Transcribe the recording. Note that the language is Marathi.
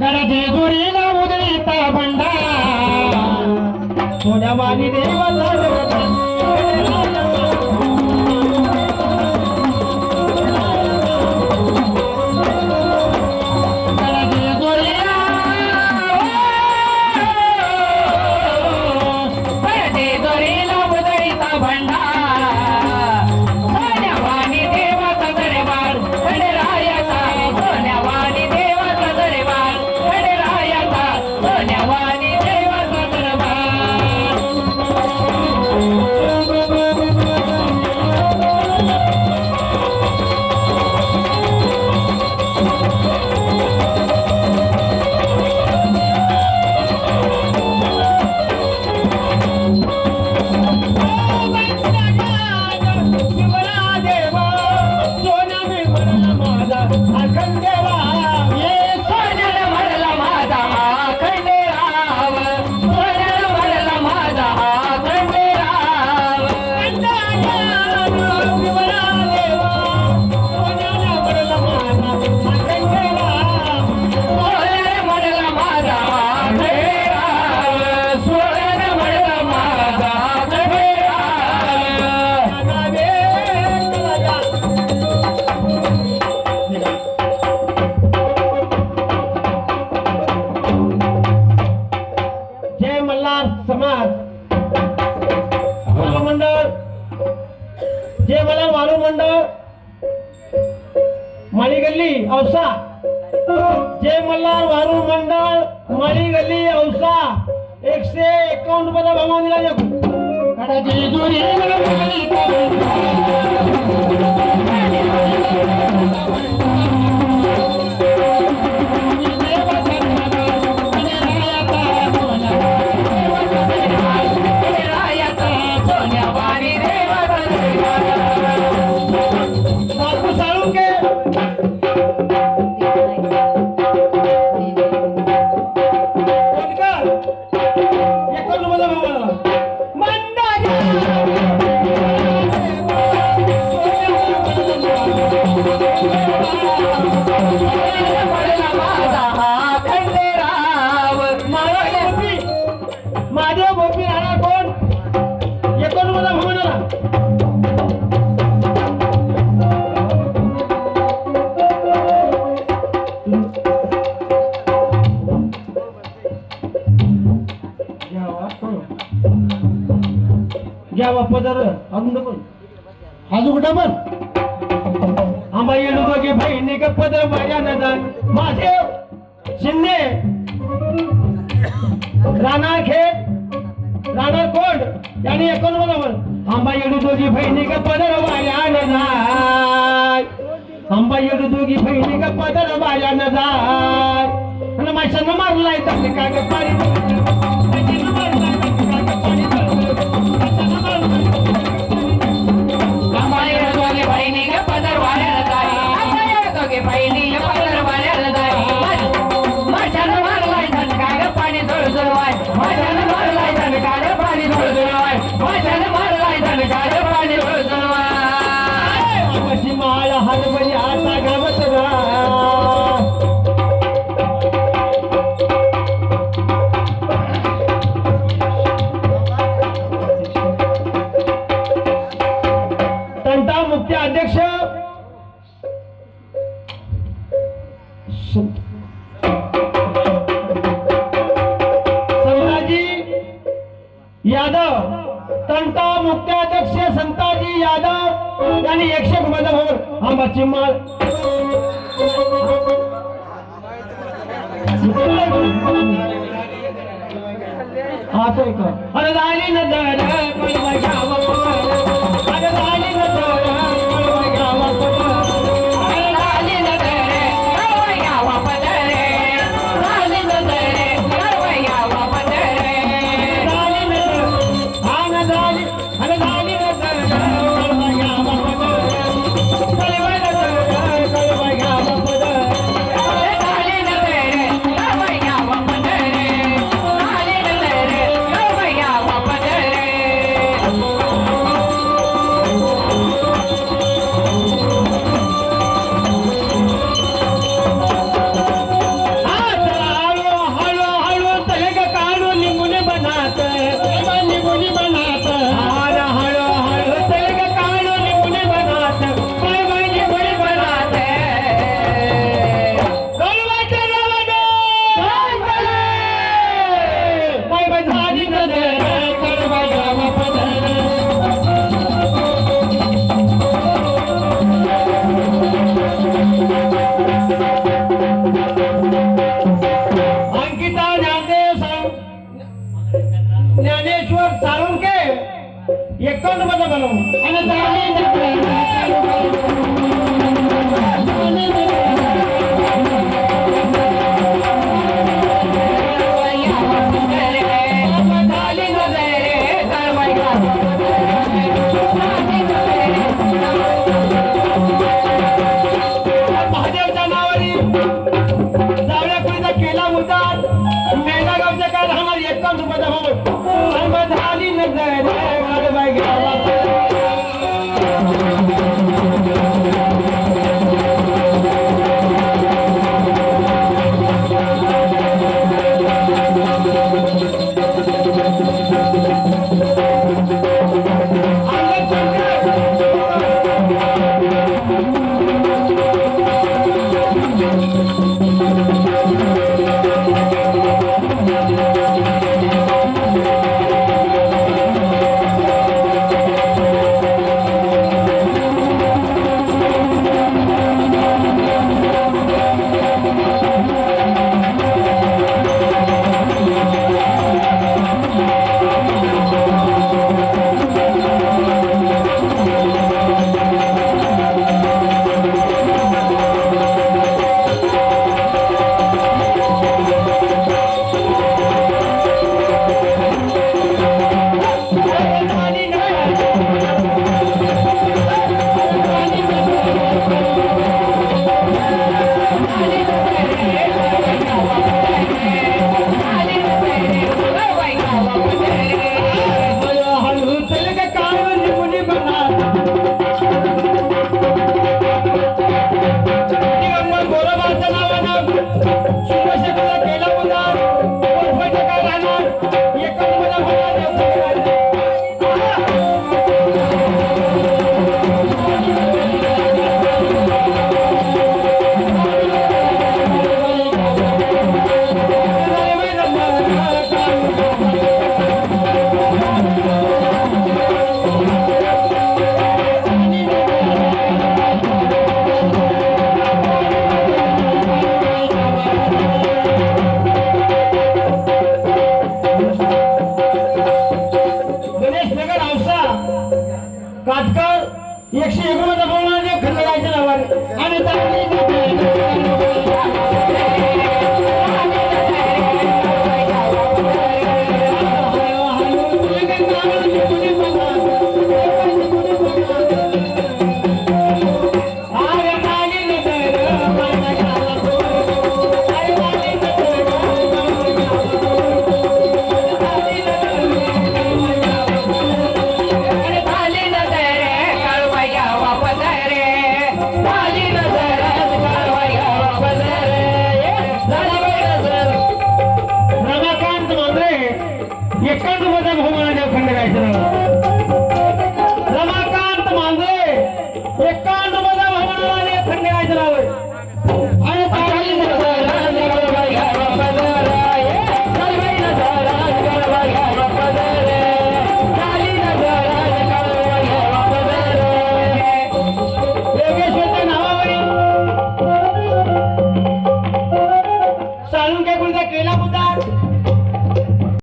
गडदी दुरीला उदयता बंडा. सोन्या वाणी देवाचा माळी गल्ली औसा. जय मल्हार वारू मंडळ माळी गल्ली औसा. एकशे एकावन्न रुपयाला भाव दिला घ्यावा पदर. अजून पण अजून कुठं पण आंबा येलो दोघे बहिणी का पदर माझ्या नजर. माझे शिंदे. राणा खेड राणा कोंड यांनी एकोणमध्ये म्हण आंबा येडू दोघी बहिणी का पदर माझ्या नजर. आंबा येडू दोघी बहिणी का पदर माझ्या नजर. आणि माशांना मारलाय तर काय का पाणी संता मुख्याध्यक्ष संताजी यादव यांनी एकशे रुपयाचा भाव आंबाची माळ हात आहे का अरे झाली न ತಗೊಂಡು ಬಂದವನು ಅನ್ನ ತಾನೇ तात्काळ एकशे एकोणीस म्हणजे खंडराच्या नावावर आणि